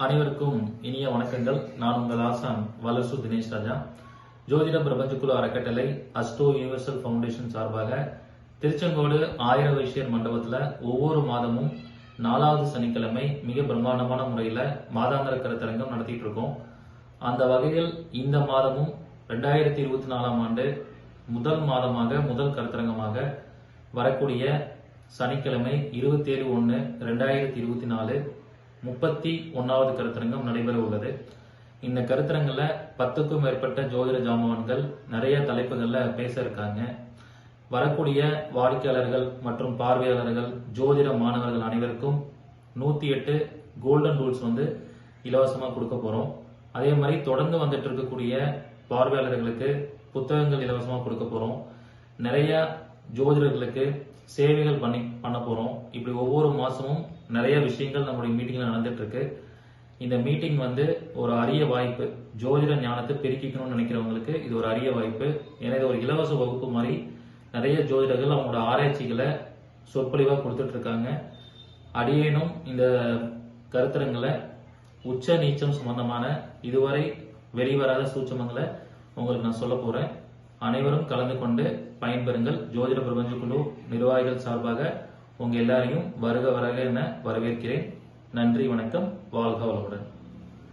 அனைவருக்கும் இனிய வணக்கங்கள். நான் உங்கள் ஆசான் வலசு தினேஷ் ராஜா. ஜோதிட பிரபஞ்சக்குழு அறக்கட்டளை அஸ்டோ யூனிவர்சல் ஃபவுண்டேஷன் சார்பாக திருச்செங்கோடு ஆயிர வைசியர் மண்டபத்தில் ஒவ்வொரு மாதமும் நாலாவது சனிக்கிழமை மிக பிரம்மாண்டமான முறையில் மாதாந்திர கருத்தரங்கம் நடத்திட்டு இருக்கோம். அந்த வகையில் இந்த மாதமும் ரெண்டாயிரத்தி இருபத்தி நாலாம் ஆண்டு முதல் மாதமாக முதல் கருத்தரங்கமாக வரக்கூடிய சனிக்கிழமை இருபத்தேழு ஒன்று ரெண்டாயிரத்தி இருபத்தி நாலு முப்பத்தி ஒன்னாவது கருத்தரங்கம் நடைபெற உள்ளது இந்த கருத்தரங்கில் பத்துக்கும் மேற்பட்ட ஜோதிட ஜாமான்கள் நிறைய தலைப்புகளில் பேச இருக்காங்க வரக்கூடிய வாடிக்கையாளர்கள் மற்றும் பார்வையாளர்கள் ஜோதிட மாணவர்கள் அனைவருக்கும் நூத்தி எட்டு கோல்டன் ரூல்ஸ் வந்து இலவசமாக கொடுக்க போறோம். அதே மாதிரி தொடர்ந்து வந்துட்டு இருக்கக்கூடிய பார்வையாளர்களுக்கு புத்தகங்கள் இலவசமாக கொடுக்க போறோம். நிறைய ஜோதிடர்களுக்கு சேவைகள் பண்ணி பண்ண போகிறோம் இப்படி ஒவ்வொரு மாதமும் நிறைய விஷயங்கள் நம்மளுடைய மீட்டிங்கில் நடந்துட்டுருக்கு. இந்த மீட்டிங் வந்து ஒரு அரிய வாய்ப்பு. ஜோதிட ஞானத்தை பெருக்கிக்கணும்னு நினைக்கிறவங்களுக்கு இது ஒரு அரிய வாய்ப்பு. ஏன்னா இது ஒரு இலவச வகுப்பு மாதிரி நிறைய ஜோதிடர்கள் அவங்களோட ஆராய்ச்சிகளை சொற்பொழிவாக கொடுத்துட்டு இருக்காங்க அடியேனும் இந்த கருத்தரங்களை உச்ச நீச்சம் சம்பந்தமான இதுவரை வெளிவராத சூச்சமங்களை உங்களுக்கு நான் சொல்ல போகிறேன் அனைவரும் கலந்து கொண்டு பயன்பெறுங்கள். ஜோதிட பிரபஞ்ச குழு நிர்வாகிகள் சார்பாக உங்க எல்லாரையும் வருக வருக என வரவேற்கிறேன். நன்றி வணக்கம். வாழ்க வளமுடன்.